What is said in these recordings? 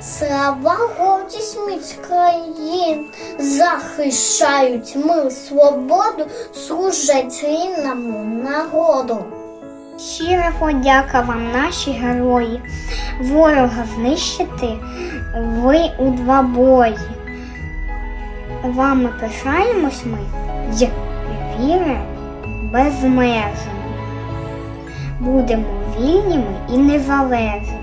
Слава гордість країн, захищають ми свободу, служать рідному народу. Щира подяка вам, наші герої. Ворога знищити ви у два бої. Вами пишаємось ми й віри безмежно. Будемо вільними і незалежні.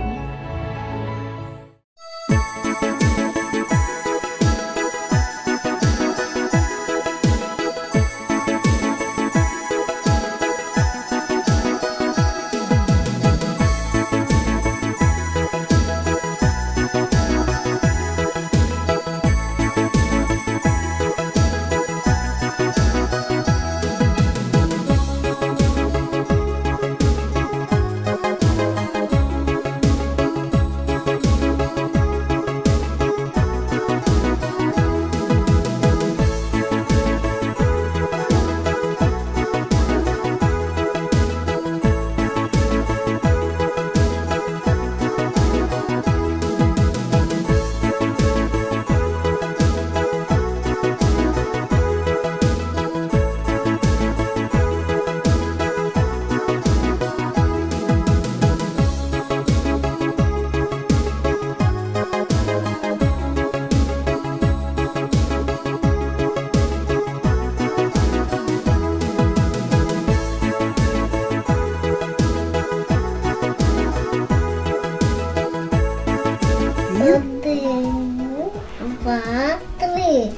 Два, три.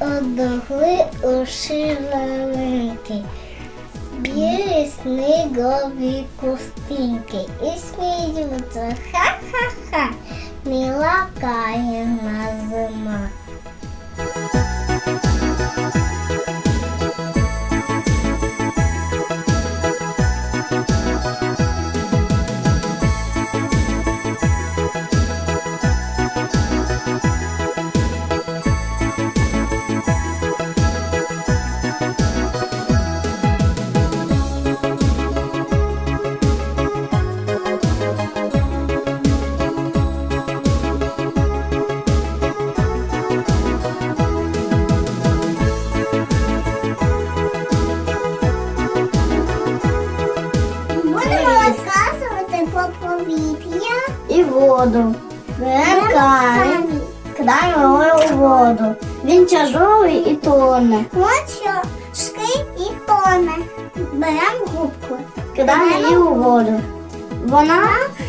Одогли ушивалинки. Білі снігові кустинки. І сміються. Ха-ха-ха. Не лакає на зима. Воду. Камінь, кидаємо його у воду. Він тяжелий і тоне. Ночі шки і тоне. Беремо губку, кидаємо її у воду. Вона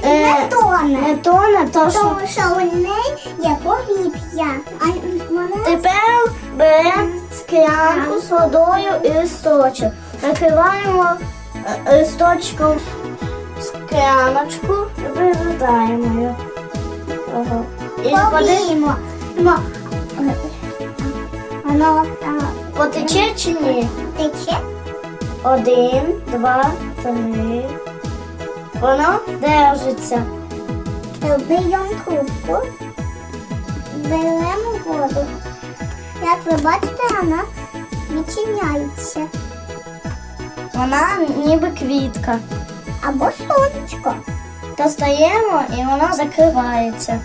не тоне. Не тоне, то що... Тому що у неї є повітря. А вона... Тепер беремо склянку з водою і листочок. Накриваємо е, листочком скляночку її. Ого. І подивимо. Воно потече чи ні? Тече. Один, два, три. Воно держиться. Беремо трубку, беремо воду. Як ви бачите, вона відчиняється. Вона ніби квітка. Або сонечко. Достаємо і вона закривається.